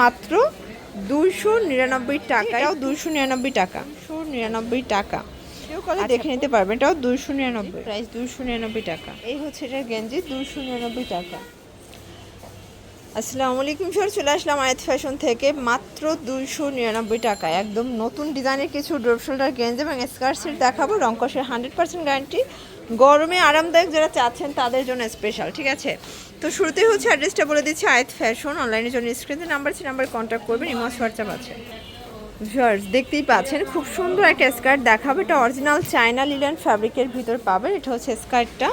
মাত্র দুশো নিরানব্বই টাকা এটাও দুশো নিরানব্বই টাকা। দুশো নিরানব্বই টাকা। কেউ কলে দেখে নিতে পারবেন এটাও দুশো নিরানব্বই। প্রাইস দুশো নিরানব্বই টাকা। এই হচ্ছে এটার গেঞ্জি দুশো নিরানব্বই টাকা। আসসালামু আলাইকুম স্যার চলে আসলাম আয়াত ফ্যাশন থেকে মাত্র দুইশো নিরানব্বই টাকা একদম নতুন ডিজাইনের কিছু ড্রপ শোল্ডার গেঞ্জ এবং স্কার্ট সেট দেখাবো। রঙ্কসের হান্ড্রেড পার্সেন্ট গ্যারান্টি। গরমে আরামদায়ক যারা চাচ্ছেন, তাদের জন্য স্পেশাল ঠিক আছে? তো শুরুতেই হচ্ছে অ্যাড্রেসটা বলে দিচ্ছি, আয়াত ফ্যাশন। অনলাইনের জন্য স্ক্রিনে নাম্বার আছে নাম্বার কন্ট্যাক্ট করবেন ইমস হোয়াটসঅ্যাপ আছে। ভিউয়ার্স, দেখতেই পাচ্ছেন, খুব সুন্দর একটা স্কার্ট দেখাবো। এটা অরিজিনাল চায়না লিলেন ফ্যাব্রিকের ভিতর পাবেন। এটা হচ্ছে স্কার্টটা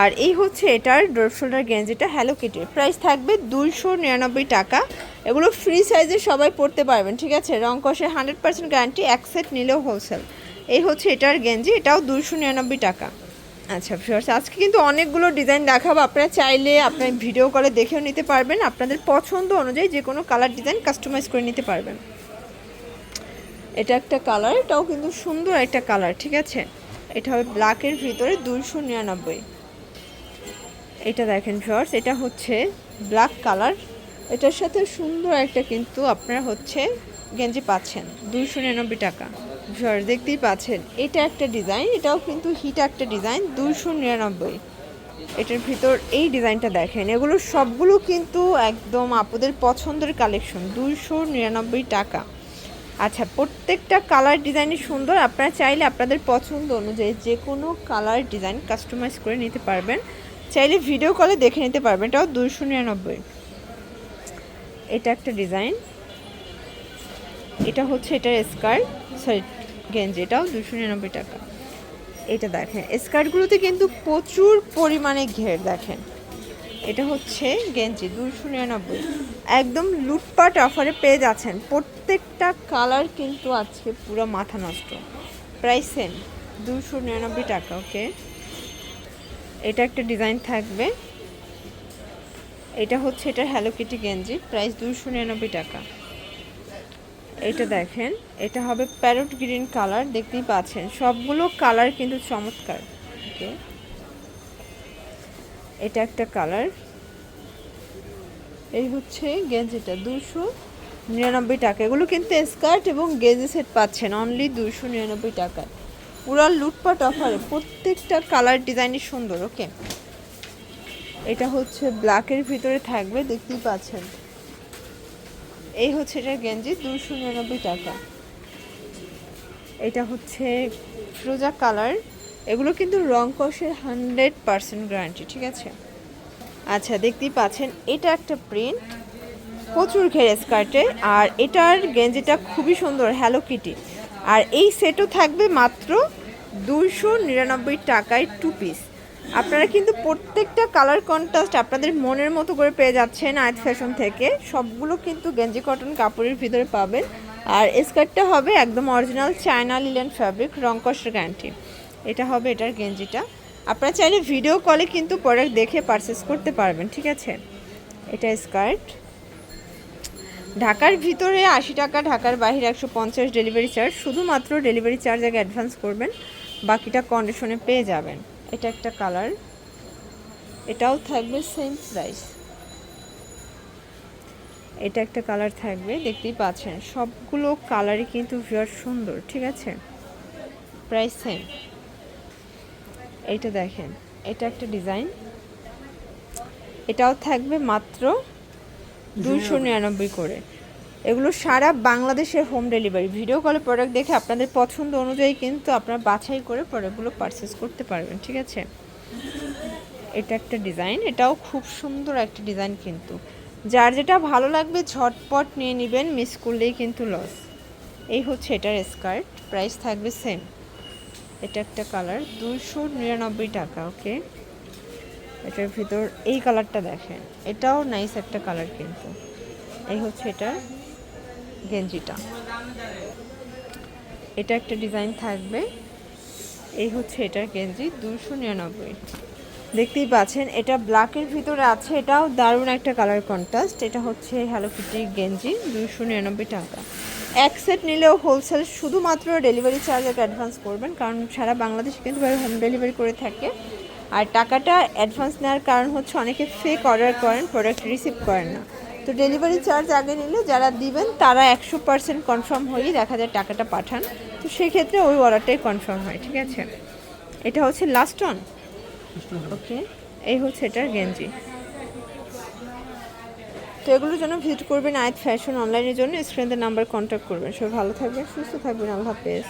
আর এই হচ্ছে এটার ড্রপ শোল্ডার গেঞ্জিটা হ্যালো কিটির প্রাইস থাকবে দুইশো নিরানব্বই টাকা। এগুলো ফ্রি সাইজে সবাই পড়তে পারবেন, ঠিক আছে? রং কষে হান্ড্রেড পার্সেন্ট গ্যারান্টি এক সেট নিলেও হোলসেল এই হচ্ছে এটার গেঞ্জি, এটাও দুইশো নিরানব্বই টাকা। আচ্ছা ভিউয়ার্স আজকে কিন্তু অনেকগুলো ডিজাইন দেখাবো। আপনারা চাইলে আপনার ভিডিও কলে দেখেও নিতে পারবেন। আপনাদের পছন্দ অনুযায়ী যে কোনো কালার ডিজাইন কাস্টমাইজ করে নিতে পারবেন। এটা একটা কালার এটাও কিন্তু সুন্দর একটা কালার ঠিক আছে? এটা হবে ব্ল্যাকের ভিতরে দুইশো নিরানব্বই। এটা দেখেন শর্টস এটা হচ্ছে ব্ল্যাক কালার এটার সাথে সুন্দর একটা কিন্তু আপনারা হচ্ছে গেঞ্জি পাচ্ছেন, দুইশো নিরানব্বই টাকা। শর্টস দেখতেই পাচ্ছেন, এটা একটা ডিজাইন এটাও কিন্তু হিট একটা ডিজাইন দুইশো নিরানব্বই। এটার ভিতর এই ডিজাইনটা দেখেন, এগুলো সবগুলো কিন্তু একদম আপুদের পছন্দের কালেকশন দুইশো নিরানব্বই টাকা। আচ্ছা প্রত্যেকটা কালার ডিজাইনই সুন্দর, আপনারা চাইলে আপনাদের পছন্দ অনুযায়ী যে কোনো কালার ডিজাইন কাস্টমাইজ করে নিতে পারবেন। চাইলে ভিডিও কলে দেখে নিতে পারবেন। এটাও দুইশো নিরানব্বই। এটা একটা ডিজাইন এটা হচ্ছে এটার স্কার্ট। সরি গেঞ্জি। এটাও দুশো নিরানব্বই টাকা। এটা দেখেন, স্কার্টগুলোতে কিন্তু প্রচুর পরিমাণে ঘের দেখেন। এটা হচ্ছে গেঞ্জি দুশো নিরানব্বই। একদম লুটপাট অফারে পেয়ে যাচ্ছেন। প্রত্যেকটা কালার কিন্তু আজকে পুরো মাথা নষ্ট। প্রাইস সেম দুশো নিরানব্বই টাকা ওকে এটা একটা ডিজাইন থাকবে। এটা হচ্ছে এটা হ্যালো কিটি গেঞ্জি, প্রাইস দুশো নিরানব্বই টাকা। এটা দেখেন, এটা হবে প্যারট গ্রিন কালার, দেখতেই পাচ্ছেন। সবগুলো কালার কিন্তু চমৎকার। ওকে এটা একটা কালার। এই হচ্ছে গেঞ্জিটা দুশো নিরানব্বই টাকা। এগুলো কিন্তু স্কার্ট এবং গেঞ্জি সেট পাচ্ছেন, অনলি দুশো নিরানব্বই টাকায়। পুরো লুটপাট অফারে প্রত্যেকটা কালার ডিজাইনই সুন্দর ওকে এটা হচ্ছে ব্ল্যাকের ভিতরে থাকবে, দেখতেই পাচ্ছেন। এই হচ্ছে এটা গেঞ্জি দুশো নিরানব্বই টাকা। এটা হচ্ছে ফ্রোজা কালার এগুলো কিন্তু রং কষের হান্ড্রেড পার্সেন্ট গ্যারান্টি ঠিক আছে? আচ্ছা দেখতেই পাচ্ছেন, এটা একটা প্রিন্ট প্রচুর ঘের স্কার্টে আর এটার গেঞ্জিটা খুবই সুন্দর হ্যালো কিটি আর এই সেটও থাকবে মাত্র দুইশো নিরানব্বই টাকায় টু পিস আপনারা কিন্তু প্রত্যেকটা কালার কন্ট্রাস্ট আপনাদের মনের মতো করে পেয়ে যাচ্ছেন আর্ট ফ্যাশন থেকে। সবগুলো কিন্তু গেঞ্জি কটন কাপড়ের ভিতরে পাবেন। আর স্কার্টটা হবে একদম অরিজিনাল চায়না লিলেন ফ্যাব্রিক রংকশের গ্যারান্টি এটা হবে এটার গেঞ্জিটা। আপনারা চাইলে ভিডিও কলে কিন্তু প্রোডাক্ট দেখে পারচেস করতে পারবেন, ঠিক আছে? এটা স্কার্ট ঢাকার ভিতরে আশি টাকা, ঢাকার বাইরে একশো পঞ্চাশ ডেলিভারি চার্জ শুধুমাত্র ডেলিভারি চার্জ আগে অ্যাডভান্স করবেন, বাকিটা কন্ডিশনে পেয়ে যাবেন। এটা একটা কালার এটাও থাকবে সেম প্রাইস এটা একটা কালার থাকবে, দেখতেই পাচ্ছেন, সবগুলো কালারই কিন্তু ভিউয়ার সুন্দর, ঠিক আছে? প্রাইস সেম এইটা দেখেন, এটা একটা ডিজাইন এটাও থাকবে মাত্র দুশো নিরানব্বই করে। এগুলো সারা বাংলাদেশের হোম ডেলিভারি ভিডিও কলে প্রোডাক্ট দেখে আপনাদের পছন্দ অনুযায়ী কিন্তু আপনারা বাছাই করে প্রোডাক্টগুলো পারচেস করতে পারবেন, ঠিক আছে? এটা একটা ডিজাইন এটাও খুব সুন্দর একটা ডিজাইন কিন্তু। যার যেটা ভালো লাগবে ঝটপট নিয়ে নেবেন মিস করলেই কিন্তু লস এই হচ্ছে এটার স্কার্ট প্রাইস থাকবে সেম এটা একটা কালার দুশো নিরানব্বই টাকা ওকে এটার ভিতর এই কালারটা দেখেন। এটাও নাইস একটা কালার কিন্তু। এই হচ্ছে এটার গেঞ্জিটা। এটা একটা ডিজাইন থাকবে। এই হচ্ছে এটার গেঞ্জি দুশো নিরানব্বই। দেখতেই পাচ্ছেন, এটা ব্ল্যাকের ভিতরে আছে, এটাও দারুণ একটা কালার কন্ট্রাস্ট এটা হচ্ছে হ্যালো কিটি গেঞ্জি দুশো নিরানব্বই টাকা। এক সেট নিলেও হোলসেল শুধুমাত্র ডেলিভারি চার্জ একটা অ্যাডভান্স করবেন, কারণ সারা বাংলাদেশে কিন্তু হোম ডেলিভারি করে থাকে। আর টাকাটা অ্যাডভান্স নেওয়ার কারণ হচ্ছে অনেকে ফেক অর্ডার করেন প্রোডাক্ট রিসিভ করেন না। তো ডেলিভারি চার্জ আগে নিলে যারা দিবেন, তারা একশো পার্সেন্ট কনফার্ম হয়েই দেখা যায় টাকাটা পাঠান। তো সেক্ষেত্রে ওই অর্ডারটাই কনফার্ম হয়, ঠিক আছে? এটা হচ্ছে লাস্ট অন ওকে এই হচ্ছে এটার গেঞ্জি। তো এগুলোর জন্য ভিজিট করবেন আয়াত ফ্যাশন অনলাইনের জন্য। স্ক্রিনের নাম্বার কন্ট্যাক্ট করবেন। সবাই ভালো থাকবেন, সুস্থ থাকবেন। আল্লাহ হাফেজ।